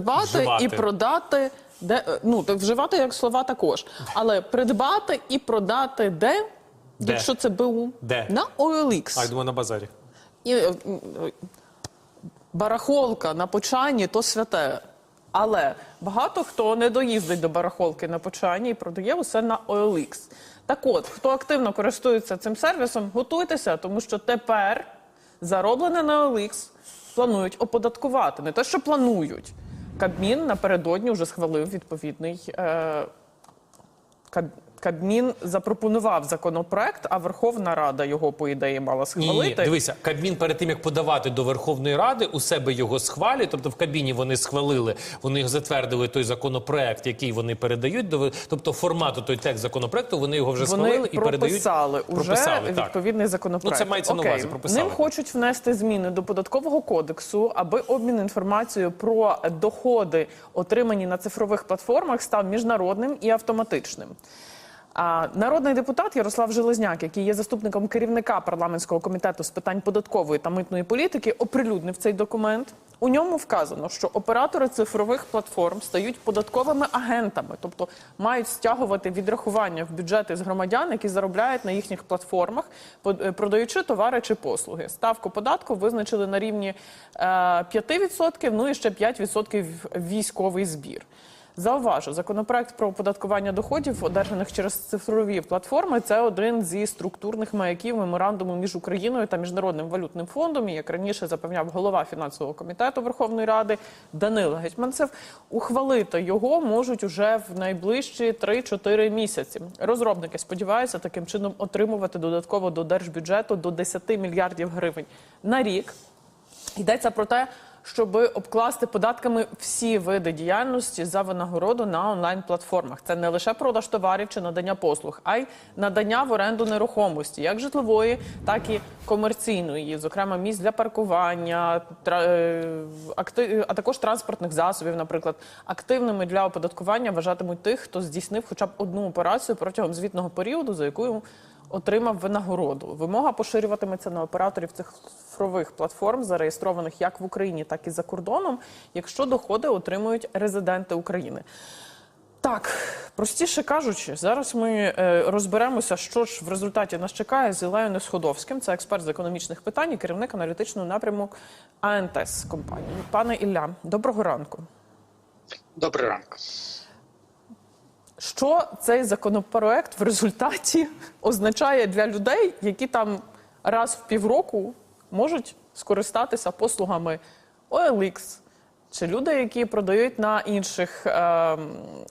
Вживати. і продати де е, ну так вживати як слова також, але придбати і продати де, Де? якщо це БУ Де? на OLX. А я думаю, на базарі. І е, барахолка на почанні то святе. Але багато хто не доїздить до барахолки на почанні і продає усе на OLX. Так от, хто активно користується цим сервісом, готуйтеся, тому що тепер зароблене на OLX планують оподаткувати. Не те, що планують. Кабмін напередодні вже схвалив відповідний е, Кабмін запропонував законопроект, а Верховна Рада його по ідеї мала схвалити. ні, дивися, Кабмін перед тим як подавати до Верховної Ради, у себе його схвалює. Тобто в Кабміні вони схвалили, вони затвердили той законопроект, який вони передають до тобто формату той текст законопроекту. Вони його вже Вони схвалили і передають. прописали уже Прописали, так. відповідний законопроект. Ну, це мається на Окей. увазі, прописали. Ним хочуть внести зміни до податкового кодексу, аби обмін інформацією про доходи, отримані на цифрових платформах, став міжнародним і автоматичним. Народний депутат Ярослав Железняк, який є заступником керівника парламентського комітету з питань податкової та митної політики, оприлюднив цей документ. У ньому вказано, що оператори цифрових платформ стають податковими агентами, тобто мають стягувати відрахування в бюджети з громадян, які заробляють на їхніх платформах, е, продаючи товари чи послуги. Ставку податку визначили на рівні е, 5%, ну і ще 5% військовий збір. Зауважу, законопроект про оподаткування доходів, одержаних через цифрові платформи, це один зі структурних маяків меморандуму між Україною та міжнародним валютним фондом. І як раніше запевняв голова фінансового комітету Верховної Ради Данило Гетьманцев, ухвалити його можуть уже в найближчі 3-4 місяці. Розробники сподіваються таким чином отримувати додатково до держбюджету до 10 мільярдів гривень на рік. Йдеться про те, щоб обкласти податками всі види діяльності за винагороду на онлайн-платформах. Це не лише продаж товарів чи надання послуг, а й надання в оренду нерухомості, як житлової, так і комерційної, зокрема місць для паркування, е, а також транспортних засобів, наприклад, активними для оподаткування вважатимуть тих, хто здійснив хоча б одну операцію протягом звітного періоду, за яку отримав винагороду. Вимога поширюватиметься на операторів цифрових платформ, зареєстрованих як в Україні, так і за кордоном, якщо доходи отримують резиденти України. Так, простіше кажучи, зараз ми е, розберемося, що ж в результаті нас чекає з Ілею Несходовським. Це експерт з економічних питань і керівник аналітичного напряму АНТС компанії. Пане Ілля, доброго ранку. Добрий ранок. Що цей законопроект в результаті означає для людей, які там раз в півроку можуть скористатися послугами OLX, чи люди, які продають на інших е,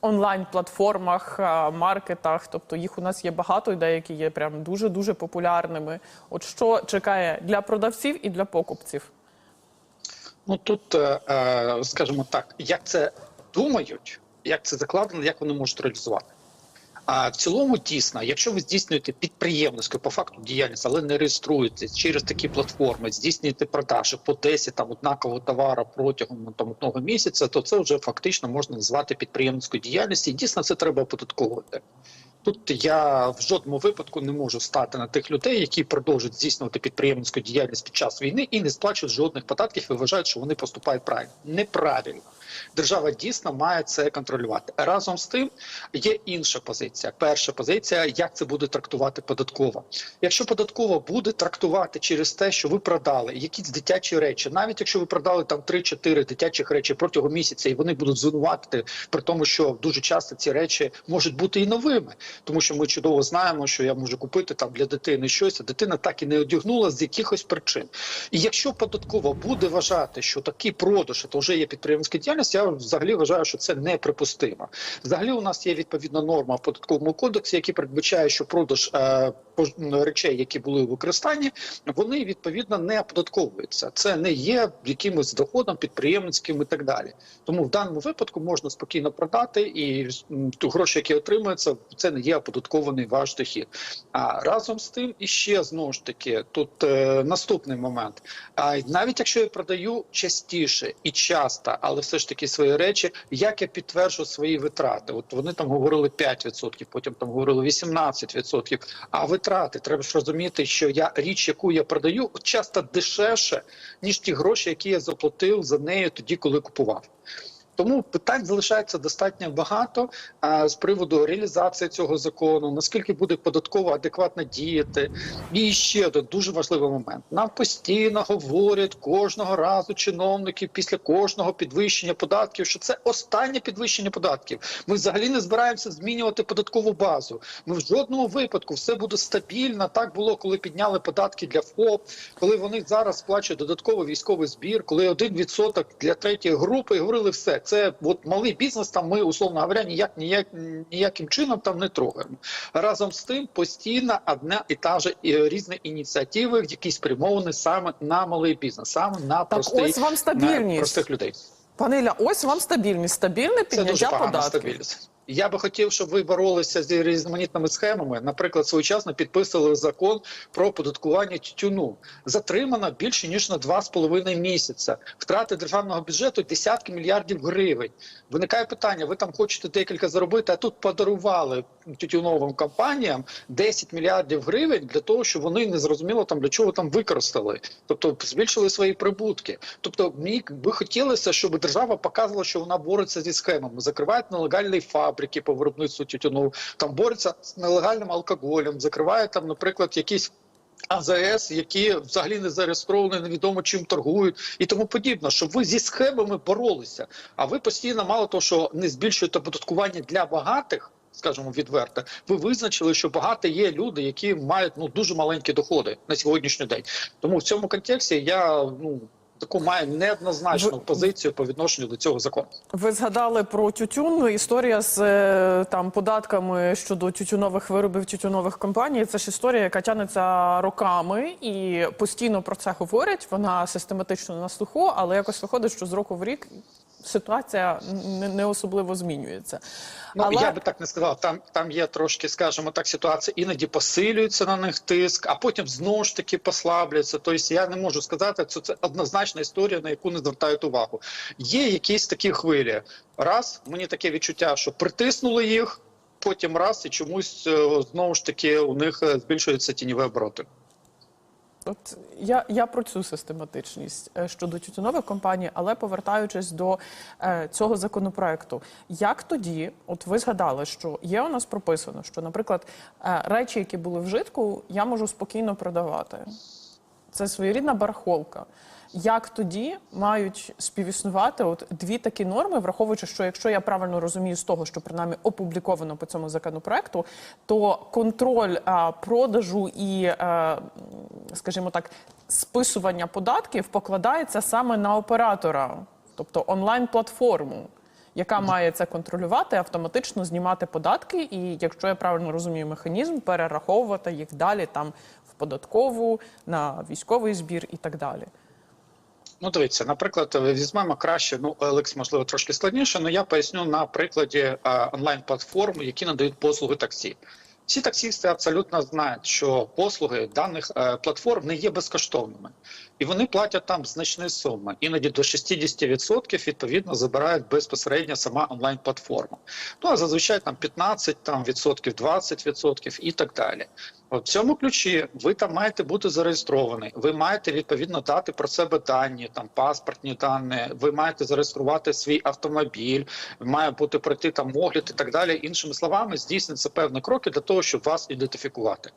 онлайн-платформах, е, маркетах, тобто їх у нас є багато, і деякі є прям дуже дуже популярними. От що чекає для продавців і для покупців? Ну тут, е, е, скажімо так, як це думають, як це закладено, як вони можуть реалізувати. А в цілому дійсно, якщо ви здійснюєте підприємницьку по факту діяльність, але не реєструєтесь через такі платформи, здійснюєте продажі по 10 там однакового товару протягом ну, там одного місяця, то це вже фактично можна назвати підприємницькою діяльністю. Дійсно це треба оподатковувати. Тут я в жодному випадку не можу стати на тих людей, які продовжують здійснювати підприємницьку діяльність під час війни і не сплачують жодних податків і вважають, що вони поступають правильно. Неправильно. Держава дійсно має це контролювати. Разом з тим є інша позиція. Перша позиція, як це буде трактувати податково. Якщо податкова буде трактувати через те, що ви продали якісь дитячі речі, навіть якщо ви продали там 3-4 дитячих речі протягом місяця, і вони будуть звинуватити при тому, що дуже часто ці речі можуть бути і новими, тому що ми чудово знаємо, що я можу купити там для дитини щось, а дитина так і не одягнула з якихось причин. І якщо податкова буде вважати, що такий продаж це вже є підприємська діяльність, я взагалі вважаю, що це неприпустимо. Взагалі, у нас є відповідна норма в податковому кодексі, які передбачає, що продаж е, речей, які були у використанні, вони відповідно не оподатковуються. Це не є якимось доходом підприємницьким і так далі. Тому в даному випадку можна спокійно продати, і гроші, які отримуються, це не є оподаткований ваш дохід. А разом з тим, і ще знову ж таки, тут е, наступний момент. А навіть якщо я продаю частіше і часто, але все ж таки свої речі, як я підтверджу свої витрати? От вони там говорили 5%, потім там говорили 18%. А витрати треба ж розуміти, що я річ, яку я продаю, часто дешевше ніж ті гроші, які я заплатив за нею тоді, коли купував. Тому питань залишається достатньо багато а, з приводу реалізації цього закону, наскільки буде податково адекватно діяти. І ще один дуже важливий момент. Нам постійно говорять кожного разу чиновники після кожного підвищення податків, що це останнє підвищення податків. Ми взагалі не збираємося змінювати податкову базу. Ми в жодному випадку все буде стабільно. Так було, коли підняли податки для ФОП, коли вони зараз сплачують додатковий військовий збір, коли один відсоток для третьої групи і говорили все. Це от малий бізнес. Там ми условно говоря, ніяк ніяк ніяким чином там не трогаємо. Разом з тим постійно одна і та ж і різні ініціативи, які спрямовані саме на малий бізнес, саме на простий, ось вам на простих людей. Паниля, ось вам стабільність, стабільне підняття податків. стабільність. Я би хотів, щоб ви боролися з різноманітними схемами. Наприклад, своєчасно підписали закон про податкування тютюну. Затримано більше ніж на два з половиною місяця. Втрати державного бюджету десятки мільярдів гривень. Виникає питання: ви там хочете декілька заробити, а тут подарували тютюновим компаніям 10 мільярдів гривень для того, щоб вони не зрозуміло там для чого там використали, тобто збільшили свої прибутки. Тобто, мені би хотілося, щоб держава показувала, що вона бореться зі схемами, закривають нелегальні фабрики по виробництву тютюну, там бореться з нелегальним алкоголем, закриває там, наприклад, якісь. АЗС, які взагалі не зареєстровані, невідомо чим торгують і тому подібне, щоб ви зі схемами боролися. А ви постійно мало того, що не збільшуєте податкування для багатих, скажімо відверто, ви визначили, що багато є люди, які мають ну дуже маленькі доходи на сьогоднішній день. Тому в цьому контексті я ну таку має неоднозначну Ви- позицію по відношенню до цього закону. Ви згадали про тютюн. Історія з е, там податками щодо тютюнових виробів тютюнових компаній. Це ж історія, яка тягнеться роками, і постійно про це говорять. Вона систематично на слуху, але якось виходить, що з року в рік ситуація не, особливо змінюється. Ну але я би так не сказав. Там там є трошки, скажімо так, ситуація іноді посилюється на них тиск, а потім знову ж таки послаблюється. Тобто я не можу сказати, що це однозначна історія, на яку не звертають увагу. Є якісь такі хвилі. Раз мені таке відчуття, що притиснули їх, потім раз і чомусь е, знову ж таки у них е, збільшуються тіньові обороти. От я, я про цю систематичність е, щодо тютюнових компаній, але повертаючись до е, цього законопроекту, як тоді, от ви згадали, що є у нас прописано, що, наприклад, е, речі, які були в житку, я можу спокійно продавати. Це своєрідна барахолка. Як тоді мають співіснувати от дві такі норми, враховуючи, що якщо я правильно розумію з того, що принаймні опубліковано по цьому законопроекту, то контроль а, продажу і, е, м, скажімо так, списування податків покладається саме на оператора, тобто онлайн-платформу, яка має це контролювати, автоматично знімати податки, і якщо я правильно розумію механізм, перераховувати їх далі там в податкову, на військовий збір і так далі. Ну, дивіться, наприклад, візьмемо краще. Ну, Олекс, можливо, трошки складніше, але я поясню на прикладі онлайн-платформ, які надають послуги таксі. Всі таксісти абсолютно знають, що послуги даних е, платформ не є безкоштовними, і вони платять там значні суми. Іноді до 60% відповідно забирають безпосередньо сама онлайн-платформа. Ну а зазвичай там 15 там, відсотків, 20 відсотків і так далі. В цьому ключі ви там маєте бути зареєстровані. Ви маєте відповідно дати про себе дані, там паспортні дані. Ви маєте зареєструвати свій автомобіль, має бути пройти там огляд і так далі. Іншими словами, здійсниться певні кроки для того, щоб вас ідентифікувати.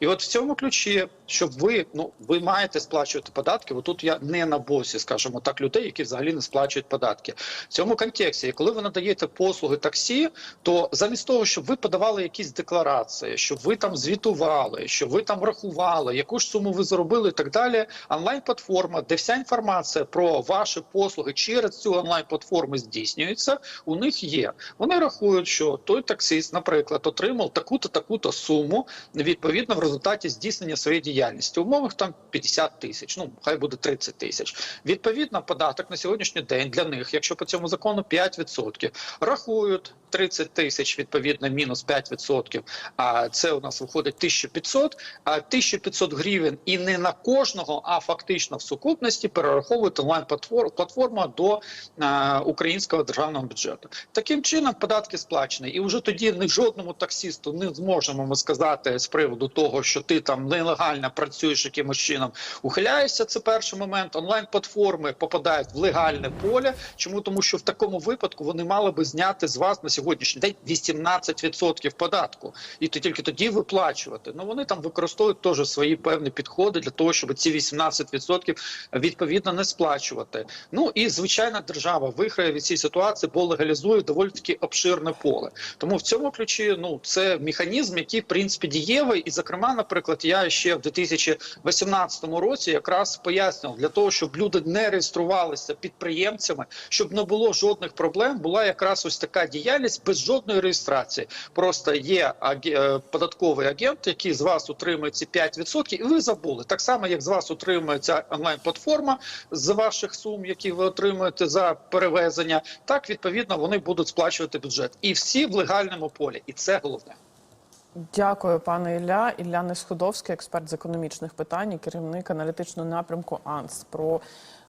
І от в цьому ключі, щоб ви ну ви маєте сплачувати податки. Отут я не на босі, скажімо так, людей, які взагалі не сплачують податки. В цьому контексті, коли ви надаєте послуги таксі, то замість того, щоб ви подавали якісь декларації, щоб ви там звітували, щоб ви там рахували, яку ж суму ви заробили, і так далі. Онлайн-платформа, де вся інформація про ваші послуги через цю онлайн-платформу здійснюється, у них є. Вони рахують, що той таксист, наприклад, отримав таку-то таку-то суму відповідно в результаті здійснення своєї діяльності. Умовах там 50 тисяч, ну хай буде 30 тисяч. Відповідно, податок на сьогоднішній день для них, якщо по цьому закону 5%, рахують 30 тисяч, відповідно, мінус 5%, а це у нас виходить 1500, а 1500 гривень і не на кожного, а фактично в сукупності перераховують онлайн-платформа до е, українського державного бюджету. Таким чином податки сплачені, і вже тоді ні жодному таксісту не зможемо ми сказати з приводу того, що ти там нелегально працюєш якимось чином, ухиляєшся сплачуються. Це перший момент. Онлайн-платформи попадають в легальне поле. Чому тому, що в такому випадку вони мали би зняти з вас на сьогоднішній день 18% податку, і то тільки тоді виплачувати. Ну вони там використовують теж свої певні підходи для того, щоб ці 18% відповідно не сплачувати. Ну і звичайна держава виграє від цієї ситуації, бо легалізує доволі таки обширне поле. Тому в цьому ключі ну це механізм, який в принципі дієвий. І, зокрема, наприклад, я ще в 2018 році якраз пояснював для того, щоб люди не реєструвалися підприємцями, щоб не було жодних проблем. Була якраз ось така діяльність без жодної реєстрації. Просто є е, податковий агент, який з вас утримує ці 5%, і ви забули так само, як з вас утримує ця онлайн-платформа з ваших сум, які ви отримуєте за перевезення. Так відповідно вони будуть сплачувати бюджет, і всі в легальному полі, і це головне. Дякую, пане Ілля. Ілля Несходовський, експерт з економічних питань, керівник аналітичного напрямку АНС про